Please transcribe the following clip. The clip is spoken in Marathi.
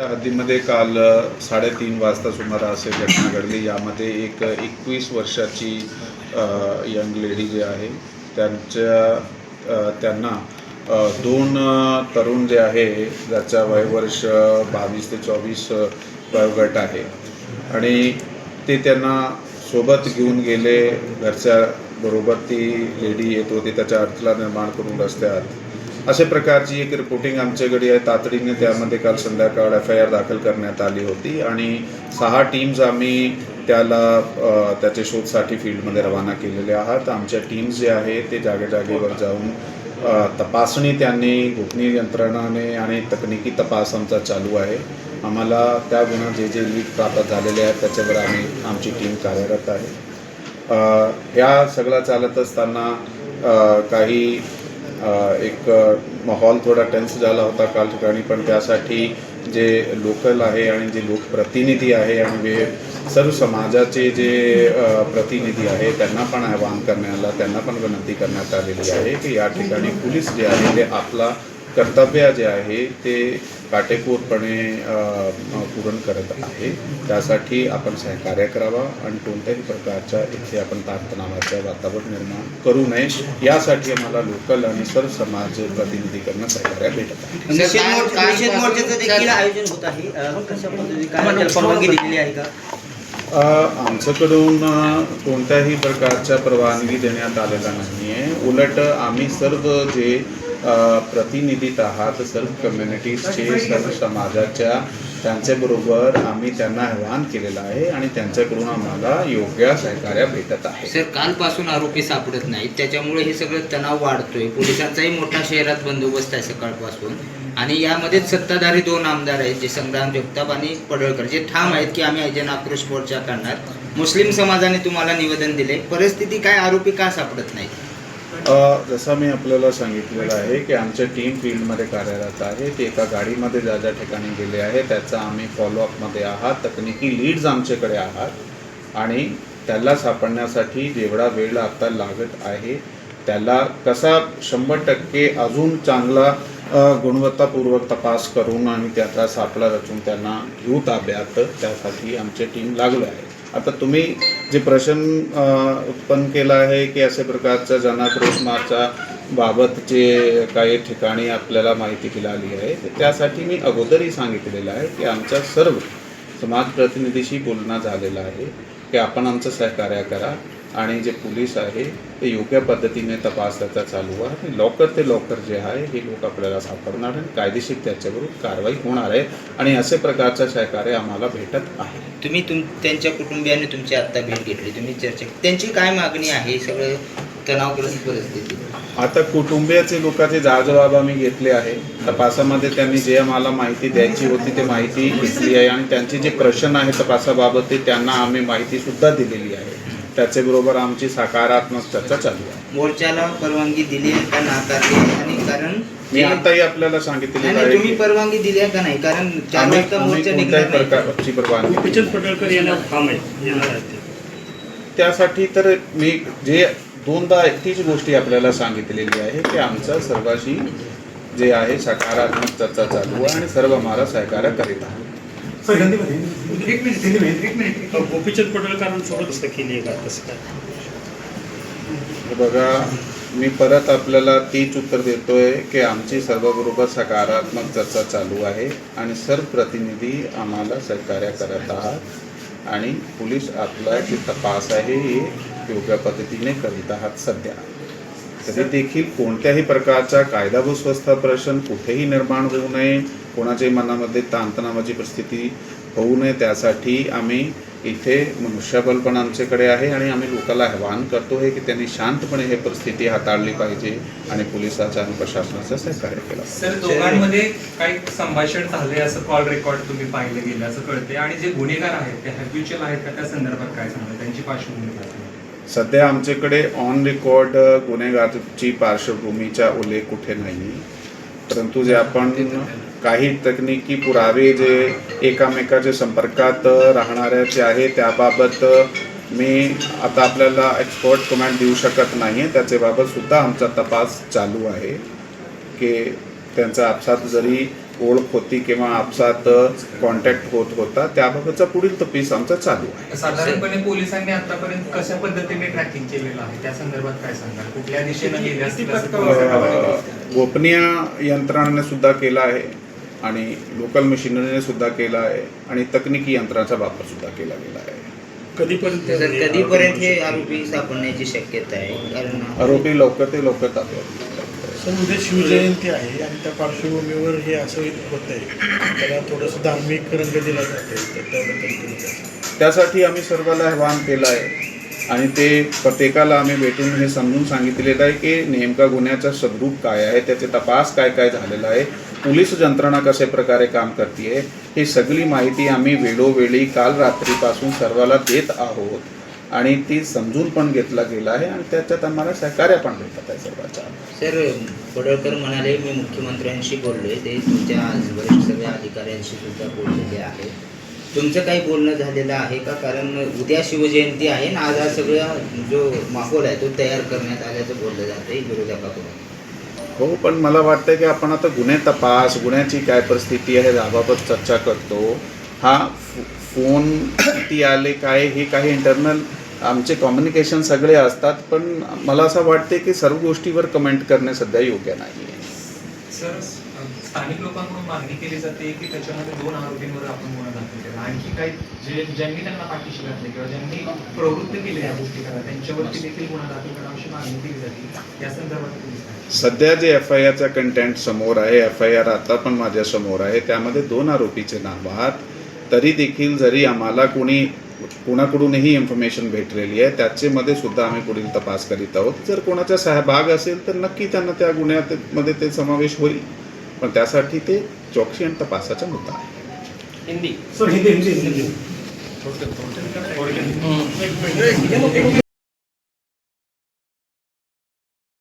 हद्दीमध्ये काल साडेतीन वाजता सुमारास असे घटना घडली. यामध्ये एक एकवीस वर्षाची यंग लेडी जी आहे त्यांच्या त्यांना दोन तरुण जे आहे ज्याचा वयवर्ष बावीस ते चोवीस वयोगट आहे. आणि ते त्यांना सोबत घेऊन गेले. घरच्या बरोबर ती लेडी येत होती. त्याच्या अडथळा निर्माण करून रस्त्यात अशा प्रकारची एक रिपोर्टिंग आमच्याकडे आहे. तातडीने त्यामध्ये काल संध्याकाळ एफ आय आर दाखल करण्यात आली होती. आणि सहा टीम्स आम्ही त्याला त्याच्या शोधसाठी फील्डमध्ये रवाना केलेले आहात. आमच्या टीम्स जे आहे ते जागे जागेवर जाऊन तपासणी त्यांनी गोपनीय यंत्रणाने आणि तकनिकी तपास आमचा चालू आहे. आम्हाला त्या गुन्हा जे जे लीड प्राप्त झालेले आहेत त्याच्यावर आम्ही आमची टीम कार्यरत आहे. या ह्या सगळं चालत असताना काही एक माहौल माहोल थोडा टेन्स झाला होता काल ठिकाणी पण त्यासाठी जे लोकल आहे आणि जे लोकप्रतिनिधी आहे आणि जे सर्व समाजाचे जे प्रतिनिधी आहे त्यांना पण आवाहन करण्याला त्यांना पण विनंती करण्यात आलेली आहे की या ठिकाणी पोलीस जे आहे ते आपला कर्तव्य जे आहे ते काटेकोरपणे पूर्ण करत आहे. त्यासाठी आपण सहकार्य करावा आणि कोणत्याही प्रकारच्या इथे आपण ताणतणावाचं वातावरण निर्माण करू नये. यासाठी आम्हाला लोकल आणि सर्व समाज प्रतिनिधीकडनं सहकार्य भेटत आहे. आमच्याकडून कोणत्याही प्रकारच्या परवानगी देण्यात आलेला नाही आहे उलट आम्ही सर्व जे प्रतिनिधीत आहात सर्व कम्युनिटीजचे सर्व समाजाच्या त्यांच्याबरोबर आम्ही त्यांना आवाहन केलेलं आहे आणि त्यांच्याकडून आम्हाला योग्य सहकार्य भेटत आहे. सर कालपासून आरोपी सापडत नाहीत. त्याच्यामुळे हे सगळं तणाव वाढतोय. पोलिसांचाही मोठा शहरात बंदोबस्त आहे सकाळपासून. आणि यामध्येच सत्ताधारी दोन आमदार आहेत जे संग्राम जगताप आणि पडळकर जे ठाम आहेत की आम्ही अजय आक्रोश मोर्चा करणार मुस्लिम समाजाने तुम्हाला निवेदन दिले. परिस्थिती काय? आरोपी का सापडत नाही जसं मी आपल्याला सांगितलेलं आहे की आमच्या टीम फील्डमध्ये कार्यरत आहे ते एका गाडीमध्ये ज्या ज्या ठिकाणी गेले आहे त्याचा आम्ही फॉलोअपमध्ये आहात. तकनिकी लीड्स आमच्याकडे आहात. आणि त्याला सापडण्यासाठी जेवढा वेळ आता लागत आहे त्याला कसा शंभर टक्के अजून चांगला गुणवत्तापूर्वक तपास करून आणि त्याचा सापळा रचून त्यांना घेऊ ताब्यात त्यासाठी आमची टीम लागलं आहे. आता तुम्ही जे प्रश्न उत्पन्न केला आहे की अशा प्रकारच्या जनाक्रोश मार्चा बाबतचे काही ठिकाणी आपल्याला माहिती मिळाली आहे तर त्यासाठी मी अगोदरही सांगितलेलं आहे की आमच्या सर्व समाज प्रतिनिधीशी बोलणं झालेलं आहे की आपण आमचं सहकार्य करा. आणि जे पोलीस आहे ते योग्य पद्धतीने तपास त्याचा चालू आहे. आणि लवकर ते लवकर जे आहे हे लोक आपल्याला सापडणार आणि कायदेशीर त्याच्यावर कारवाई होणार आहे. आणि असे प्रकारचं सहकार्य आम्हाला भेटत आहे. तुम्ही तुम त्यांच्या कुटुंबियांनी तुमची आत्ता भेट घेतली. तुम्ही चर्चा त्यांची काय मागणी आहे? सगळं तणावग्रस्त परिस्थिती. आता कुटुंबियाचे लोकांचे जाजवाब आम्ही घेतले आहे तपासामध्ये त्यांनी जे आम्हाला माहिती द्यायची होती ते माहिती घेतली आहे. आणि त्यांचे जे प्रश्न आहे तपासाबाबत ते त्यांना आम्ही माहिती सुद्धा दिलेली आहे. त्याच्याबरोबर आमची सकारात्मक चर्चा चालू आहे. मोर्चाला परवानगी दिली आहे का नाकारली आहे? आणि कारण मी आताही आपल्याला सांगितलेलं आहे नाही, तुम्ही की परवानगी दिली आहे का नाही? कारण चार आम्ही वाजता आम्ही मोर्चा कोणत्याही निघणार नाही. प्रकारची परवानगी गोपीचंद पडळकर येणार ठाम आहे येणार आहेत ते. त्यासाठी तर मी जे दोनदा तीच गोष्टी आपल्याला सांगितलेली आहे की आमचं सर्वांशी जे आहे सकारात्मक चर्चा चालू आहे आणि सर्व आम्हाला सहकार्य करीत आहे. गोपीचंद पडळकरांसोबत असं केली आहे का तसं काय? हे बघा मी परत आपल्याला तीच उत्तर देतोय की आमची सर्वबरोबर सकारात्मक चर्चा चालू आहे आणि सर्व प्रतिनिधी आम्हाला सहकार्य करत आहात आणि पोलीस आपला जे तपास आहे हे योग्य पद्धतीने करीत आहात सध्या. तरी देखील कोणत्याही प्रकारचा कायदा व स्वस्थ प्रश्न कुठेही निर्माण होऊ नये कोणाच्याही मनामध्ये ताणतणावाची परिस्थिती होऊ नये त्यासाठी आम्ही इथे मनुष्यबळ पण आमच्याकडे आहे आणि आम्ही लोकांना आवाहन करतो आहे की त्यांनी शांतपणे हे परिस्थिती हाताळली पाहिजे आणि पोलिसाचं आणि प्रशासनाचं सहकार्य केलं. सर दोघांमध्ये काही संभाषण झाले असं कॉल रेकॉर्ड तुम्ही पाहिलं गेलं असं कळते आणि जे गुन्हेगार आहेत ते हॅबिच्युअल आहेत का त्या संदर्भात काय सांगतात त्यांची पार्श्वभूमी? सध्या आमच्याकडे ऑन रेकॉर्ड गुन्हेगारची पार्श्वभूमीचा उल्लेख कुठे नाही परंतु जे आपण काही तकनिकी पुरावे जे एकामेकाच्या संपर्कात राहणाऱ्याचे आहे त्याबाबत मी आता आपल्याला एक्सपर्ट कमेंट देऊ शकत नाही त्याच्याबाबत सुद्धा आमचा तपास चालू आहे की त्यांचा अपघात जरी ओळख होती किंवा आपसात कॉन्टॅक्ट होत होता त्याबाबतचा पुढील तपास आमचा चालू आहे. साधारणपणे पोलिसांनी आतापर्यंत कशा पद्धतीने ट्रॅकिंग केलेलं आहे? त्या संदर्भात काय सांगाल? कुठल्या दिशेने गोपनीय यंत्रणाने सुद्धा केला आहे. आणि लोकल मशिनरीने सुद्धा केला आहे आणि तकनिकी यंत्राचा वापर सुद्धा केला गेला आहे. कधीपर्यंत तर कधीपर्यंत हे आरोपी सापडण्याची शक्यता आहे? कारण आरोपी लवकर ते लवकर ताब्यात सर उद्या शिवजयंती आहे आणि त्या पार्श्वभूमीवर हे असं होत आहे. त्याला थोडंसं धार्मिक रंग दिला जातो. तर त्याबद्दल त्यासाठी आम्ही सर्वांना आवाहन केलं आहे आणि ते प्रत्येकाला आम्ही भेटून हे समजून सांगितलेलं आहे की नेमका गुन्ह्याचा सद्रूप काय आहे त्याचे तपास काय काय झालेला आहे पोलीस यंत्रणा कशा प्रकारे काम करते ही सगळी माहिती आम्ही वेळोवेळी काल रात्रीपासून सर्वाला देत आहोत. आणि ती समजून पण घेतला गेला आहे आणि त्याच्यात आम्हाला सहकार्य पण भेटत आहे सर्वांच्या. सर पडळकर म्हणाले मी मुख्यमंत्र्यांशी बोललोय ते तुमच्या आज वरिष्ठ सगळ्या अधिकाऱ्यांशी सुद्धा बोललेले आहे तुमचं काही बोलणं झालेलं आहे का? कारण उद्या शिवजयंती आहे आणि आज हा सगळा जो माहोल आहे तो तयार करण्यात आल्याचं बोललं जातं विरोधकाकडून. हो पण मला वाटतं की आपण आता गुन्हे तपास गुन्ह्याची काय परिस्थिती आहे याबाबत चर्चा करतो. हा फोन किती आले काय हे काही इंटरनल आमचे कम्युनिकेशन सगळे असतात पण मला असं वाटते की सर्व गोष्टीवर कमेंट करणे सध्या योग्य नाही आहे सर स्थानिक लोकांकडून मागणी केली जाते की त्याच्यामध्ये दोन आरोपींवर आपण गुन्हा दाखल केला. आणखी काही जे ज्यांनी त्यांना पाठीशी घातले किंवा ज्यांनी प्रवृत्त केले या गोष्टी करा त्यांच्यावरती देखील गुन्हा दाखल करा मागणी केली जाते. या संदर्भात सध्या जे एफ आय आरचा कंटेंट समोर आहे एफ आय आर आता पण माझ्यासमोर आहे त्यामध्ये दोन आरोपीचे नाव आहेत. तरी देखील जरी आम्हाला कोणी कोणाकडूनही इन्फॉर्मेशन भेटलेली आहे त्याच्यामध्ये सुद्धा आम्ही पुढील तपास करीत आहोत. जर कोणाचा सहभाग असेल तर नक्की त्यांना त्या गुन्ह्यात मध्ये ते समावेश होईल. पण त्यासाठी ते चौकशी आणि तपासाचा मुद्दा आहे. हिंदी.